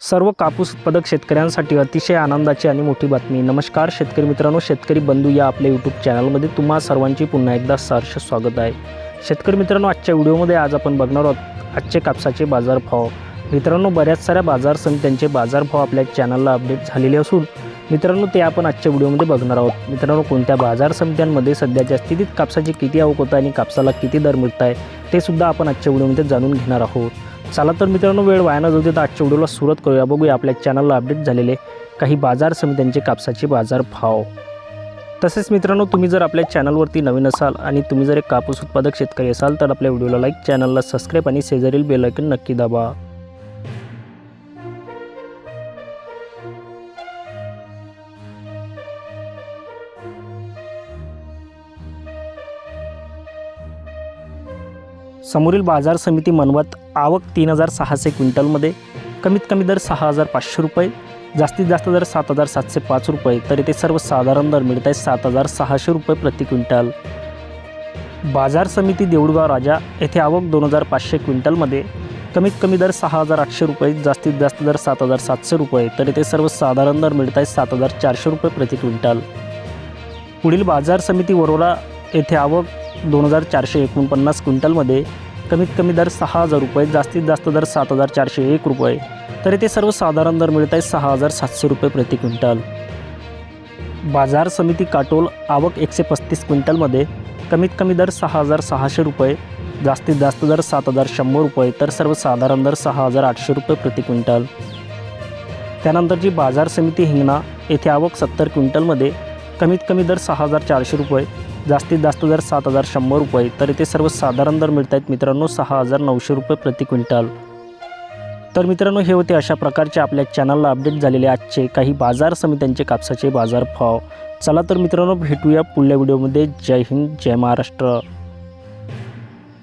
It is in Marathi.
सर्व कापूस उत्पादक शेतकऱ्यांसाठी अतिशय आनंदाची आणि मोठी बातमी. नमस्कार शेतकरी मित्रांनो शेतकरी बंधू या आपल्या यूट्यूब चॅनलमध्ये तुम्हा सर्वांची पुन्हा एकदा सहर्ष स्वागत आहे. शेतकरी मित्रांनो आजच्या व्हिडिओमध्ये आज आपण बघणार आहोत आजचे कापसाचे बाजारभाव. मित्रांनो बऱ्याच साऱ्या बाजार समित्यांचे बाजारभाव आपल्या चॅनलला अपडेट झालेले असून मित्रांनो ते आपण आजच्या व्हिडिओमध्ये बघणार आहोत. मित्रांनो कोणत्या बाजार समित्यांमध्ये सध्याच्या स्थितीत कापसाची किती आवक होत आहे आणि कापसाला किती दर मिळत आहे ते सुद्धा आपण आजच्या व्हिडिओमध्ये जाणून घेणार आहोत. चला तर मित्रांनो वेळ वाया जाऊ देता आजच्या व्हिडिओला सुरुवात करूया. बघूया आपल्या चॅनलला अपडेट झालेले काही बाजार समित्यांचे कापसाचे बाजार भाव तसेच मित्रांनो तुम्ही जर आपल्या चॅनलवरती नवीन असाल आणि तुम्ही जर एक कापूस उत्पादक शेतकरी असाल तर आपल्या व्हिडिओला लाईक चॅनलला सबस्क्राईब आणि शेजारील बेलायकन नक्की दाबा. समोरील बाजार समिती मनवत आवक तीन हजार सहाशे क्विंटलमध्ये कमीत कमी दर सहा हजार पाचशे रुपये जास्तीत जास्त दर सात हजार सातशे पाच रुपये तर येथे सर्वसाधारण दर मिळत आहे सात हजार सहाशे रुपये प्रति क्विंटल. बाजार समिती देऊळगाव राजा येथे आवक दोन हजार पाचशे क्विंटलमध्ये कमीत कमी दर सहा हजार आठशे रुपये जास्तीत जास्त दर सात हजार सातशे रुपये तर येथे सर्वसाधारण दर मिळत आहे सात हजार चारशे रुपये प्रति क्विंटल. पुढील बाजार समिती वरोरा येथे आवक दोन हजार चारशे एकोणपन्नास क्विंटलमध्ये कमीत कमी दर सहा हजार रुपये जास्तीत जास्त दर सात हजार चारशे एक रुपये. तर इथे सर्वसाधारण दर मिळत आहे सहा हजार सातशे रुपये प्रति क्विंटल. बाजार समिती काटोल आवक एकशे पस्तीस क्विंटलमध्ये कमीत कमी दर सहा हजार सहाशे रुपये जास्तीत जास्त दर सात हजार शंभर रुपये तर सर्वसाधारण दर सहा हजार आठशे रुपये प्रति क्विंटल. त्यानंतरची बाजार समिती हिंगणा येथे आवक सत्तर क्विंटलमध्ये कमीत कमी दर सहा हजार चारशे रुपये जास्तीत जास्त दर सात हजार शंभर रुपये तर इथे सर्वसाधारण दर मिळत आहेत मित्रांनो सहा हजार नऊशे रुपये प्रति क्विंटल. तर मित्रांनो हे होते अशा प्रकारचे आपल्या चॅनलला अपडेट झालेले आजचे काही बाजार समित्यांचे कापसाचे बाजार भाव चला तर मित्रांनो भेटूया पुढल्या व्हिडिओमध्ये. जय हिंद जय महाराष्ट्र.